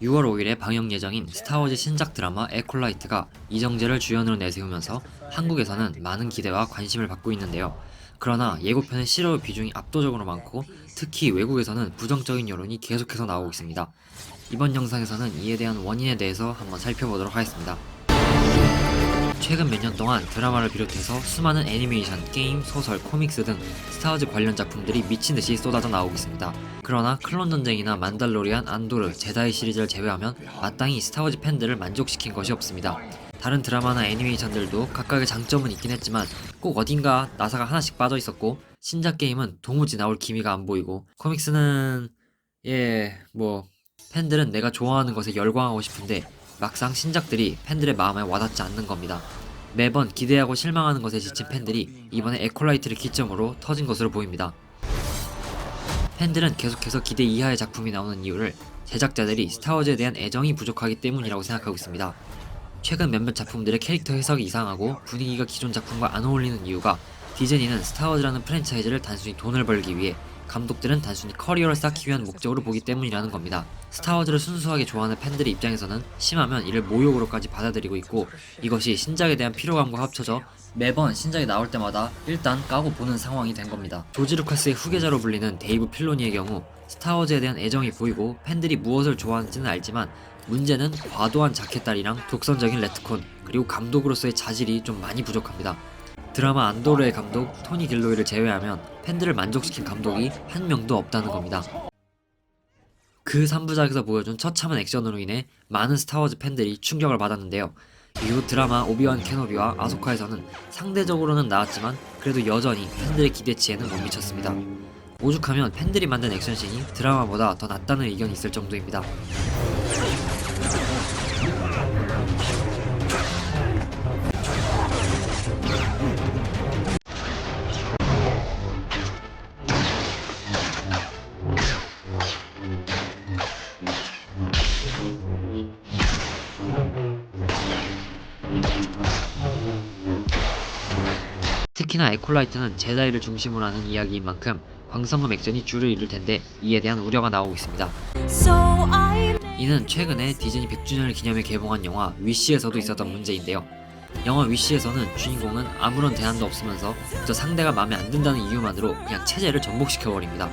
6월 5일에 방영 예정인 스타워즈 신작 드라마 에콜라이트가 이정재를 주연으로 내세우면서 한국에서는 많은 기대와 관심을 받고 있는데요. 그러나 예고편의 실효 비중이 압도적으로 많고 특히 외국에서는 부정적인 여론이 계속해서 나오고 있습니다. 이번 영상에서는 이에 대한 원인에 대해서 한번 살펴보도록 하겠습니다. 최근 몇 년 동안 드라마를 비롯해서 수많은 애니메이션, 게임, 소설, 코믹스 등 스타워즈 관련 작품들이 미친 듯이 쏟아져 나오고 있습니다. 그러나 클론 전쟁이나 만달로리안, 안도르, 제다이 시리즈를 제외하면 마땅히 스타워즈 팬들을 만족시킨 것이 없습니다. 다른 드라마나 애니메이션들도 각각의 장점은 있긴 했지만 꼭 어딘가 나사가 하나씩 빠져 있었고 신작 게임은 도무지 나올 기미가 안 보이고 코믹스는 예 뭐 팬들은 내가 좋아하는 것에 열광하고 싶은데 막상 신작들이 팬들의 마음에 와닿지 않는 겁니다. 매번 기대하고 실망하는 것에 지친 팬들이 이번에 에콜라이트를 기점으로 터진 것으로 보입니다. 팬들은 계속해서 기대 이하의 작품이 나오는 이유를 제작자들이 스타워즈에 대한 애정이 부족하기 때문이라고 생각하고 있습니다. 최근 몇몇 작품들의 캐릭터 해석이 이상하고 분위기가 기존 작품과 안 어울리는 이유가 디즈니는 스타워즈라는 프랜차이즈를 단순히 돈을 벌기 위해 감독들은 단순히 커리어를 쌓기 위한 목적으로 보기 때문이라는 겁니다. 스타워즈를 순수하게 좋아하는 팬들의 입장에서는 심하면 이를 모욕으로까지 받아들이고 있고 이것이 신작에 대한 피로감과 합쳐져 매번 신작이 나올 때마다 일단 까고 보는 상황이 된 겁니다. 조지 루카스의 후계자로 불리는 데이브 필로니의 경우 스타워즈에 대한 애정이 보이고 팬들이 무엇을 좋아하는지는 알지만 문제는 과도한 자켓다리랑 독선적인 레트콘 그리고 감독으로서의 자질이 좀 많이 부족합니다. 드라마 안도르의 감독 토니 길로이를 제외하면 팬들을 만족시킨 감독이 한 명도 없다는 겁니다. 그 3부작에서 보여준 처참한 액션으로 인해 많은 스타워즈 팬들이 충격을 받았는데요. 이후 드라마 오비완 케노비와 아소카에서는 상대적으로는 나았지만 그래도 여전히 팬들의 기대치에는 못 미쳤습니다. 오죽하면 팬들이 만든 액션씬이 드라마보다 더 낫다는 의견이 있을 정도입니다. 특히나 에콜라이트는 제다이를 중심으로 하는 이야기인 만큼 광선검 액션이 주를 이룰 텐데 이에 대한 우려가 나오고 있습니다. 이는 최근에 디즈니 100주년을 기념해 개봉한 영화 위시에서도 있었던 문제인데요. 영화 위시에서는 주인공은 아무런 대안도 없으면서 저 상대가 마음에 안 든다는 이유만으로 그냥 체제를 전복시켜버립니다.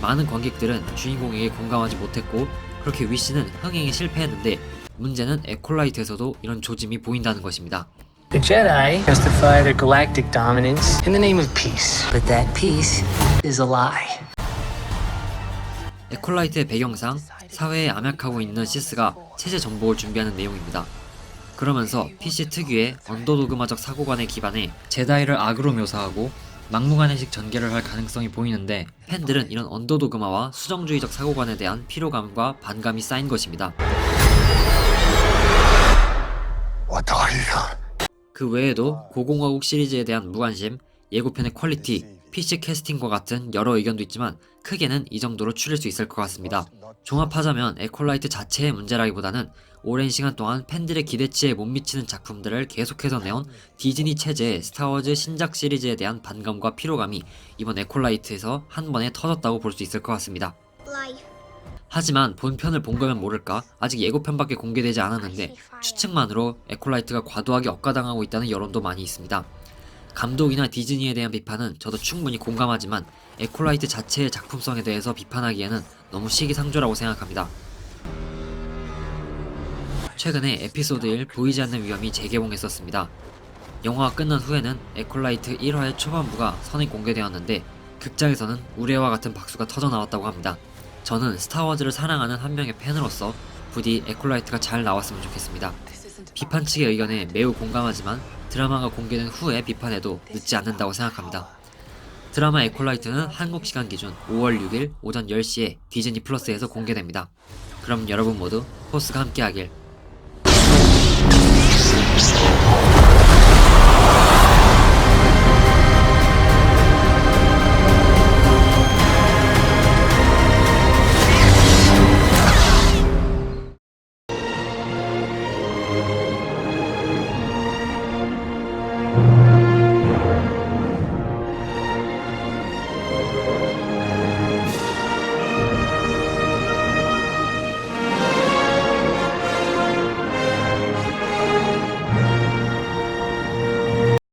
많은 관객들은 주인공에게 공감하지 못했고 그렇게 위시는 흥행에 실패했는데 문제는 에콜라이트에서도 이런 조짐이 보인다는 것입니다. The Jedi justify their galactic dominance in the name of peace. But that peace is a lie. 에콜라이트의 배경상 사회에 암약하고 있는 시스가 체제 전복을 준비하는 내용입니다. 그러면서 PC 특유의 언더도그마적 사고관에 기반해 제다이를 악으로 묘사하고 막무가내식 전개를 할 가능성이 보이는데 팬들은 이런 언더도그마와 수정주의적 사고관에 대한 피로감과 반감이 쌓인 것입니다. 그 외에도 고공화국 시리즈에 대한 무관심, 예고편의 퀄리티, PC 캐스팅과 같은 여러 의견도 있지만 크게는 이 정도로 추릴 수 있을 것 같습니다. 종합하자면 에콜라이트 자체의 문제라기보다는 오랜 시간 동안 팬들의 기대치에 못 미치는 작품들을 계속해서 내온 디즈니 체제의 스타워즈 신작 시리즈에 대한 반감과 피로감이 이번 에콜라이트에서 한 번에 터졌다고 볼 수 있을 것 같습니다. 하지만 본편을 본 거면 모를까 아직 예고편밖에 공개되지 않았는데 추측만으로 에콜라이트가 과도하게 억가당하고 있다는 여론도 많이 있습니다. 감독이나 디즈니에 대한 비판은 저도 충분히 공감하지만 에콜라이트 자체의 작품성에 대해서 비판하기에는 너무 시기상조라고 생각합니다. 최근에 에피소드 1 보이지 않는 위험이 재개봉했었습니다. 영화가 끝난 후에는 에콜라이트 1화의 초반부가 선이 공개되었는데 극장에서는 우레와 같은 박수가 터져 나왔다고 합니다. 저는 스타워즈를 사랑하는 한 명의 팬으로서 부디 에콜라이트가 잘 나왔으면 좋겠습니다. 비판 측의 의견에 매우 공감하지만 드라마가 공개된 후에 비판해도 늦지 않는다고 생각합니다. 드라마 에콜라이트는 한국 시간 기준 5월 6일 오전 10시에 디즈니 플러스에서 공개됩니다. 그럼 여러분 모두 포스가 함께하길